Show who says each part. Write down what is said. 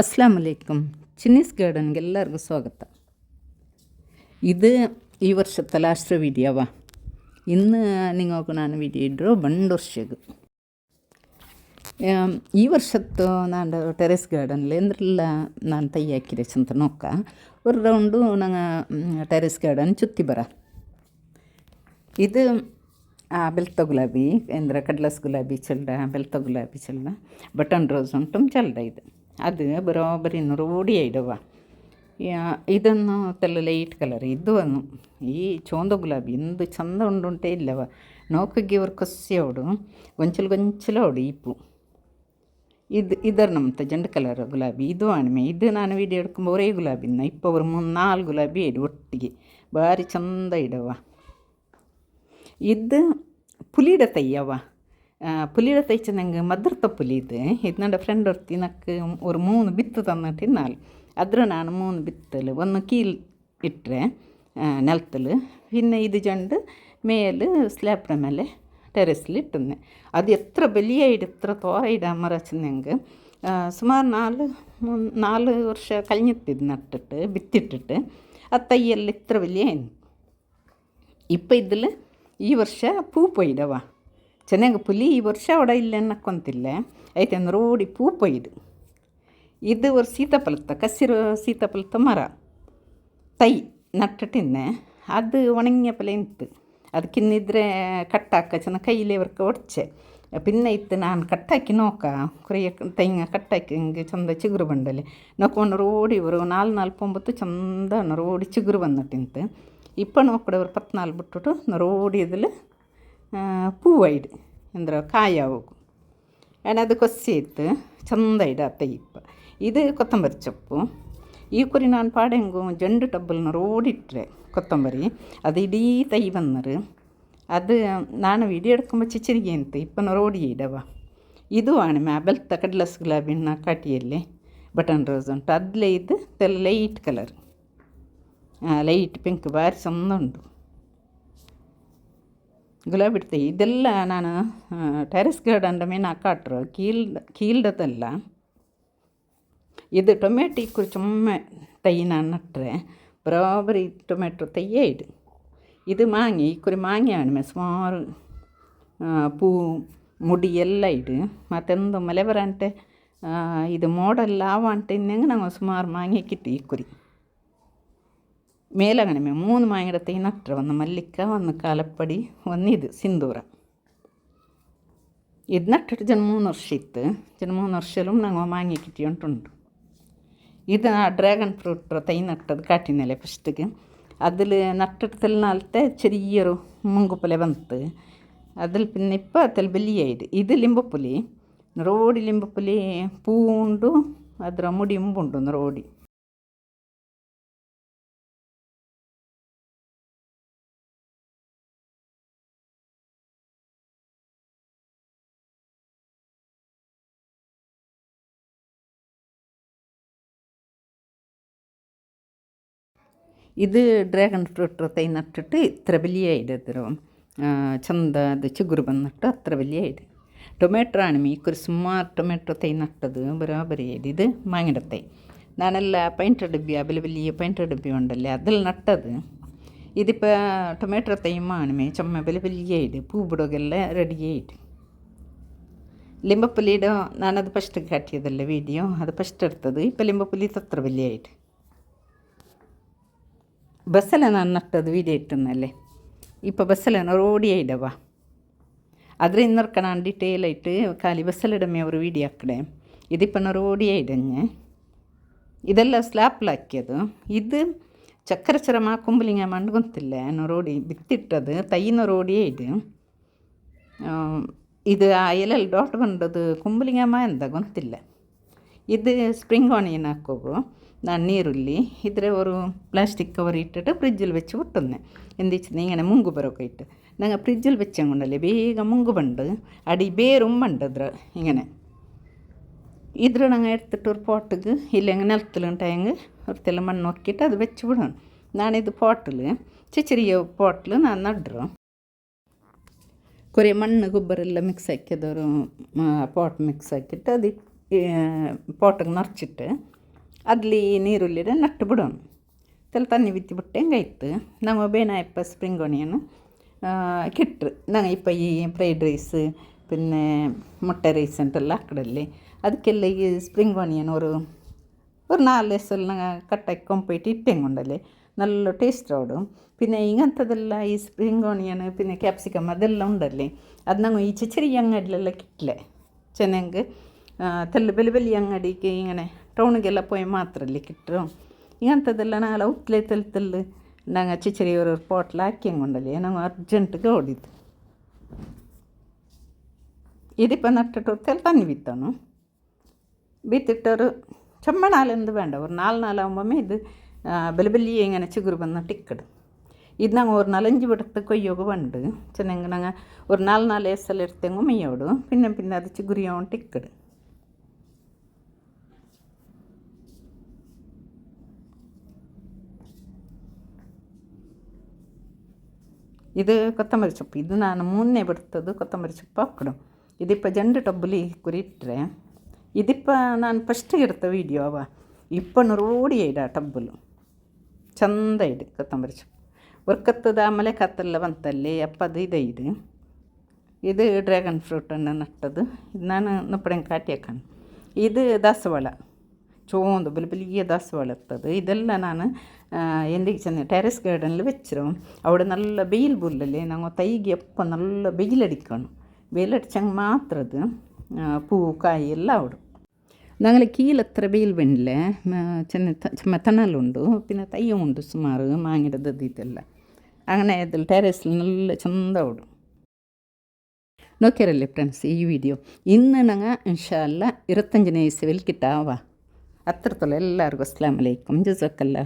Speaker 1: അസ്ലാം അലൈക്കും ചിന്നീസ് ഗാർഡനിക്ക് എല്ലാവർക്കും സ്വാഗതം. ഇത് ഈ വർഷത്തെ ലാസ്റ്റ് വീഡിയോ വാ ഇന്ന് നിങ്ങൾക്ക് ഞാൻ വീഡിയോ ഇട്രോ വണ്ട് വർഷക്ക് ഈ വർഷത്തെ ഞാൻ ടെറസ് ഗാർഡനിൽ എന്തെല്ലാം ഞാൻ തയ്യാക്കി രച്ചത് നോക്കാം. ഒരു റൗണ്ട് ഞങ്ങൾ ടെറസ് ഗാർഡൻ ചുറ്റി പറ. ഇത് ആബൽത്ത ഗുലാബി എന്താ കഡ്ലസ് ഗുലാബി ചെല്ലുടെ ആബൽത്ത ഗുലാബി ചെല്ലുടെ ബട്ടൺ റോസ് ഉണ്ടും ചെല്ലുടെ ഇത്. ಅದು ಬರೋಬ್ಬರಿ ರೂಢಿ ಇಡುವ ಇದನ್ನು ತಲ್ಲ ಲೈಟ್ ಕಲರ್ ಇದು ಈ ಚೋಂದ ಗುಲಾಬಿ ಎಂದು ಚಂದ ಉಂಡುಂಟೇ ಇಲ್ಲವ ನೌಕಿಗೆ ಇವರು ಕಸ್ಸಿ ಅವಡು ಗೊಂಚಲು ಗೊಂಚಲು ಅವಡು ಇಪ್ಪು ಇದು ಇದರ ನಮ್ಮತ್ತ ಜಂಡು ಕಲರ್ ಗುಲಾಬಿ ಇದು ಅಣಿಮೆ ಇದು ನಾನು ವೀಡಿಯೋ ಹಿಡ್ಕೊಂಡು ಒರೇ ಗುಲಾಬಿನ ಇಪ್ಪ ಅವರು ಮೂರು ನಾಲ್ಕು ಗುಲಾಬಿ ಇಡು ಒಟ್ಟಿಗೆ ಭಾರಿ ಚಂದ ಇಡವ ಇದು ಪುಲಿಡ ತೈಯವ പുലിയുടെ തയ്ച്ച ನಂಗೆ ಮದ್ರತ ಪುಲಿ ಇದೆ ಇದು ನನ್ನ ಫ್ರೆಂಡ್ ಹೊರ್ತಿ ನಕ್ಕೆ ಒಂದು ಮೂನು ಬಿತ್ತು ತಂದಿಟ್ಟು ನಾಲ್ മൂന്ന് ನಾನು ഒന്ന് കീൽ ഇട്ട് ಕೀಲ್ പിന്നെ ഇത് ചണ്ട് മേൽ സ്ലാപ്പിന് മേലെ ടെറസിൽ ഇട്ടുന്നത് അത് എത്ര വലിയായിട്ട് എത്ര തോറയിടാൻ മറച്ചെങ്കിൽ സുമാർ നാല് നാല് വർഷം കഴിഞ്ഞിട്ടിത് നട്ടിട്ട് വിത്തിട്ടിട്ട് ആ തയ്യലിൽ ഇത്ര വലിയ ഇപ്പം ഇതിൽ ഈ വർഷം പൂ പോയിടവാ. ಚೆನ್ನಾಗಿ ಪುಲಿ ಈ ವರ್ಷ ಒಡ ಇಲ್ಲ ಅನ್ನಕ್ಕೊಂತಿಲ್ಲ ಐತೆ ನೋಡಿ ಪೂ ಇದು ಇದು ಒಂದು ಸೀತಾಫಲದ ಕಸಿರು ಸೀತಾಫಲದ ಮರ ತೈ ನಟ್ಟಿನ್ನೆ ಅದು ಒಣಗಿಯ ಪಲೆ ಇಂತು ಅದಕ್ಕಿನ್ನಿದ್ರೆ ಕಟ್ಟಾಕ ಚೆನ್ನ ಕೈಲೇ ವರ್ಕ ಒಡ್ಚೆ ಪಿನ್ನ ಇತ್ತು ನಾನು ಕಟ್ಟಾಕಿ ನೋಕ ಕುರಿಯ ತೆಂಗ ಕಟ್ಟಾಕಿ ಹಿಂಗೆ ಚಂದ ಚಿಗುರು ಬಂಡಲೆ ನೋಕೊಂಡು ರೋಡಿ ಇವರು ನಾಲ್ಕು ನಾಲ್ಕು ಒಂಬತ್ತು ಚಂದ ರೋಡಿ ಚಿಗುರು ಬಂದಿಟ್ಟಿಂತು ಇಪ್ಪ ನೋಕ್ಕಡವ್ರು ಪತ್ನಾಲ್ ಬಿಟ್ಬಿಟ್ಟು ರೋಡಿ ಇದ್ರಲ್ಲಿ ಪೂವೈಡ್ ಅಂದ್ರೆ ಕಾಯಾವಕು ಅದು ಕೊಸಿ ಇತ್ತು? ಚಂದ ಇಡ ತೆಗಿಪ್ಪ ಇದು ಕೊತ್ತಂಬರಿ ಸೊಪ್ಪು ಈ ಕುರಿ ನಾನು ಪಾಡೆಂಗು ಜಂಡು ಟಬ್ಬಲ್ನ ರೋಡಿಟ್ರೆ ಕೊತ್ತಂಬರಿ. ಅದು ಇಡೀ ತೈ ಬಂದರು ಅದು ನಾನು ವಿಡಿಯೋ ಹಿಡ್ಕೊಂಬ ಚಿಚರಿಗೆ ಅಂತ, ಇಪ್ಪನ ರೋಡಿ ಇಡವ. ಇದು ಆಣಿಮೆ ಬೆಲ್ತ ಕಡ್ಲಸ್ ಗುಲಾಬಿನ ಕಾಟಿಯಲ್ಲಿ, ಬಟನ್ ರೋಸ್ ಉಂಟು. ಅದ್ಲೇ ಇದು ತೆಲ್ಲ ಲೈಟ್ ಕಲರ್. ಲೈಟ್ ಪಿಂಕ್ ಭಾರಿ ಚಂದ ಉಂಟು. ಗುಲಾಬಿ ಇಡ್ತೆ ಇದೆಲ್ಲ ನಾನು ಟೆರೆಸ್ ಗಾರ್ಡನ್ ಮೇಲೆ ಹಾಕಾಟ್ರು ಕೀಲ್ ಕೀಲ್ಡದಲ್ಲ ಇದು ಟೊಮೆಟೊ ಕುರಿ ಚೊಮ್ಮೆ ತೈ ನಾನು ನಟ್ಟರೆ ಬರೋಬರಿ ಟೊಮೆಟೊ ತೈಯೇ ಇಡು ಇದು ಮಾಂಗಿ ಈ ಕುರಿ ಮಾಂಗಿ ಆಣ್ಮೆ ಸುಮಾರು ಪೂ ಮುಡಿ ಎಲ್ಲ ಇಡು ಮತ್ತೊಂದು ಮಲೆ ಬರಂಟೆ ಇದು ಮೋಡಲ್ ಆವ ಅಂಟೆ ಇನ್ನಂಗೆ ನಂಗೆ ಸುಮಾರು ಮಾಂಗಿ ಕಿಟ್ಟು ಈ ಕುರಿ മേലങ്ങനെ മൂന്ന് മാങ്ങയുടെ നട്ടർ വന്ന് മല്ലിക്ക വന്ന് കാലപ്പടി വന്ന് ഇത് സിന്ദൂര. ഇത് നട്ടിട്ട് ಜನ ಮೂರು ವರ್ಷ ಇತ್ತು ಜನ ಮೂರು ವರ್ಷಲ್ಲೂ ನಂಗೆ ಮಾಂಗಿ ಕಿಟ್ಟಿ ಉಂಟುಂಟು ಇದು ಆ ಡ್ರ್ಯಾಗನ್ ಫ್ರೂಟ್ തൈ നട്ടത് കാട്ടിനല്ലേ ഫസ്റ്റ് അതിൽ നട്ടെടുത്തൽ നാളത്തെ ചെറിയൊരു മുങ്കുപ്പുല വന്നത് അതിൽ പിന്നെ ഇപ്പം അതിൽ വലിയായത് ഇത് ലിമ്പപ്പുലി. റോഡ് ലിമ്പപ്പുലി പൂവുണ്ടു അതിൽ മുടി മുമ്പുണ്ടു റോഡി ഇത് ഡ്രാഗൺ ഫ്രൂട്ട് തൈ നട്ടിട്ട് ഇത്ര വലിയ ഇടത്തരും ചന്ത ചുഗുരു വന്നിട്ട് അത്ര വലിയ ഇട ടൊമാറ്റോ ആണ് മീക്കൊരു സുമാർ ടൊമാറ്റോ തൈ നട്ടത്. ബരാബരിയായത് ഇത് മാങ്ങയുടെ തൈ നാണല്ല പൈന്റർ ഡബ്ബി അവല വലിയ പൈന്റർ ഡബ്ബി ഉണ്ടല്ലേ അതിൽ നട്ടത്. ഇതിപ്പോൾ ടൊമാറ്റോ തൈ മാണുമേ ചുമ വില വലിയ ഇട പൂപിടകളെല്ലാം റെഡി ആയിട്ട്. ലിംബപ്പുലിയുടെ നാണത് ഫസ്റ്റ് കാട്ടിയതല്ലേ വീഡിയോ അത് ഫസ്റ്റ് എടുത്തത്. ഇപ്പം ലിംബപ്പുലി ഇത് അത്ര വലിയ ആയിട്ട് ബസ്സിലെ നന്നിട്ടത് ನಟ್ಟದು ഇട്ടുന്നല്ലേ? ಇಟ್ಟನಲ್ಲೇ ഇപ്പോൾ ബസ്സിലാണ് ഓടിയായിടവാ അത് ഇന്നൊക്കെ ഡീറ്റെയിലായിട്ട് കാലി ബസ്സിലിടമേ ഒരു വീഡിയോ ആക്കടേ ഇതിപ്പോൾ ഞാൻ ഓടിയായിടഞ്ഞ് ഇതെല്ലാം സ്ലാപ്പിലാക്കിയത്. ഇത് ചക്കര ചിറമ കുമ്പലിങ്ങ മണ്ട് റോഡി വിത്തിട്ടത് തയ്യുന്ന റോഡിയായിട്ട് ഇത് ആ ഇലൽ ഡോട്ട് കൊണ്ടത് കുമ്പലിങ്ങമ്മ എന്താ കൊത്തില്ല? ಇದು ಸ್ಪ್ರಿಂಗ್ ಆನಿಯನ್ ಹಾಕೋಗು ನಾನು ನೀರುಳ್ಳಿ ಇದ್ರೆ ಅವರು പ്ലാസ്റ്റിക് കവർ ഇട്ടിട്ട് ഫ്രിഡ്ജിൽ വെച്ച് വിട്ടുന്നേ എന്തിച്ചത് ഇങ്ങനെ മുങ്ക് ബറൊക്കെ ഇട്ട് ഞങ്ങൾ ഫ്രിഡ്ജിൽ വെച്ചാൽ കൊണ്ടല്ലേ വേഗം മുങ്ക് പണ്ട് അടി ബേറും പണ്ട് ഇത്ര ഇങ്ങനെ ഇത്ര ഞങ്ങൾ എടുത്തിട്ട് ഒരു പോട്ടിക്ക് ഇല്ലെങ്കിൽ നിലത്തിലുണ്ടായെങ്കിൽ ഒരുത്തിൽ മണ്ണ് നോക്കിയിട്ട് അത് വെച്ച് വിടണം ഞാനിത് പോട്ടിൽ ചെറിയ പോട്ടിൽ ഞാൻ നടും കുറേ മണ്ണ് ಗೊಬ್ಬರ ಎಲ್ಲ ಮಿಕ್ಸ್ ಹಾಕಿದವರು ಪಾಟ್ ಮಿಕ್ಸ್ ಹಾಕಿಟ್ಟು ಅದು ಪೋಟಗೆ ನರ್ಚಿಟ್ಟು ಅದ್ಲಿ ನೀರುಳ್ಳಿಡ ನಟ್ಟು ಬಿಡೋನು ತಲೆ ತನ್ನಿ ಬಿತ್ತಿ ಬಿಟ್ಟು ಹೆಂಗಾಯ್ತು ನಮ್ಮ ಬೇನಾಯಪ್ಪ ಸ್ಪ್ರಿಂಗ್ ಒನಿಯನ್ನು കിട്ട് ഞങ്ങൾ ഇപ്പം ഈ ഫ്രൈഡ് റൈസ് പിന്നെ മുട്ട റൈസ് ഉണ്ടല്ലോ അക്കടല്ലേ ಅದಕ್ಕೆಲ್ಲ ಈ ಸ್ಪ್ರಿಂಗ್ ಆನಿಯನ್ ഒരു ഒരു നാല് എസ്സെല്ലാം ഞങ്ങൾ കട്ടാക്കി കൊമ്പായിട്ട് ഇട്ടെങ്കുണ്ടല്ലേ നല്ല ടേസ്റ്റ് ഓടും പിന്നെ ഇങ്ങനത്തതെല്ലാം ഈ സ്പ്രിംഗ് ഓണിയൻ പിന്നെ ക്യാപ്സിക്കം അതെല്ലാം ഉണ്ടല്ലേ അത് ഞങ്ങൾ ഈ ചെറിയ അങ്ങാടിലെല്ലാം കിട്ടില്ലേ ചെന്നെങ്കിൽ വലിയ വലിയ അങ്ങാടിക്ക് ഇങ്ങനെ ടൗണിಗೆಲ್ಲ പോയി മാത്രല്ലേ കിട്ടും ಇಂಥದ್ದೆಲ್ಲ ನಾಳೆ ಉತ್ತಲೆ ತಲೆ ತಲ್ಲು ನಂಗೆ ಚಿಚರಿ ಅವ್ರವ್ರ ಪೋಟ್ಲ ಹಾಕಿ ಹಂಗೊಂಡಲ್ಲಿ ನಂಗೆ ಅರ್ಜೆಂಟ್ಗೆ ಓಡಿದ್ದು ಇದೀಪ ನಟ್ಟಟೋರು ತಲೆ ತನ್ನಿ ಬಿತ್ತವನು ಬಿತ್ತಿಟ್ಟವರು ಚಮ್ಮಣಾಲೆಂದು ಬೇಡ ಅವ್ರು ನಾಲ್ ನಾಲಾವೊಮ್ಮೆ ಇದು ಬೆಲೆಬೆಲ್ಲಿ ಹೆಂಗನೆ ಚಿಗುರು ಬಂದ ಟಿಕ್ಕಡು ಇದು ನಂಗೆ ஒரு நாலஞ்சு விடத்துக்கு கொய்யோக வண்டு சொன்னாங்க நாங்கள் ஒரு நாலு நாலு ஏசல் எடுத்தவங்க மெய்யோடும் பின்ன பின்ன அது சிகுரியோன் டிக்கடு ಇದು ಕೊತ್ತಂಬರಿ ಸೊಪ್ಪು. ಇದು ನಾನು ಮೂನ್ನೆ ಬಿಡ್ತದ್ದು ಕೊತ್ತಂಬರಿ ಸೊಪ್ಪು ಹಾಕ್ಕೊಡು ಇದಿಪ್ಪ ಜಂಡು ಟೊಬ್ಬಲಿ ಕುರಿಟ್ರೆ, ಇದಿಪ್ಪ ನಾನು ಫಸ್ಟಿಗೆ ಇರ್ತ ವೀಡಿಯೋ ಅವ. ಇಪ್ಪನು ರೂಢಿ ಇಡ ಟಬ್ಬಲು. ಚಂದ ಇದೆ ಕೊತ್ತಂಬರಿ ಸೊಪ್ಪು. ಒರ್ಕತ್ತದ ಆಮೇಲೆ ಕತ್ತಲ್ಲ ಬಂತಲ್ಲಿ ಅಪ್ಪದು ಇದೆ ಇದು. ಇದು ಡ್ರ್ಯಾಗನ್ ಫ್ರೂಟನ್ನು ನಟ್ಟದು ಇದು ನಾನು ನಪ್ಪಡಂಗೆ ಕಾಟಿ ಹಾಕೋಣ. ಇದು ದಾಸವಾಳ. ചുവന്ന് വലിയ വലിയ ദാസ് വളർത്തത്. ഇതെല്ലാം ನಾನು എന്റെ ചെന്ന് ടെറസ് ഗാർഡനിൽ വെച്ചിരും അവിടെ നല്ല വെയിൽ പുല്ലല്ലേ? ഞങ്ങൾ തൈകി എപ്പം നല്ല വെയിലടിക്കണം. വെയിലടിച്ചെങ്കിൽ മാത്രം അത് പൂ കായെല്ലാം അവിടെ ഞങ്ങൾ കീലത്ര വെയിൽ വേണ്ടില്ല ചെന്ന ചുമ തണലുണ്ട്. പിന്നെ തയ്യും ഉണ്ട് മാങ്ങിടത് മാങ്ങയുടെ ദതിയിട്ടെല്ലാം അങ്ങനെ ഇതിൽ ടെറസിൽ നല്ല ചെന്ത ഓടും. നോക്കിയാരല്ലേ ഫ്രണ്ട്സ് ഈ വീഡിയോ. ഇന്ന് ഞങ്ങൾ ഇൻഷാല്ല ഇരുപത്തഞ്ചിന് വയസ്സ് വലിക്കിട്ടാവാം അത്രത്തോളം എല്ലാവർക്കും അസ്സാം വലൈക്കും ജസക്കല്ല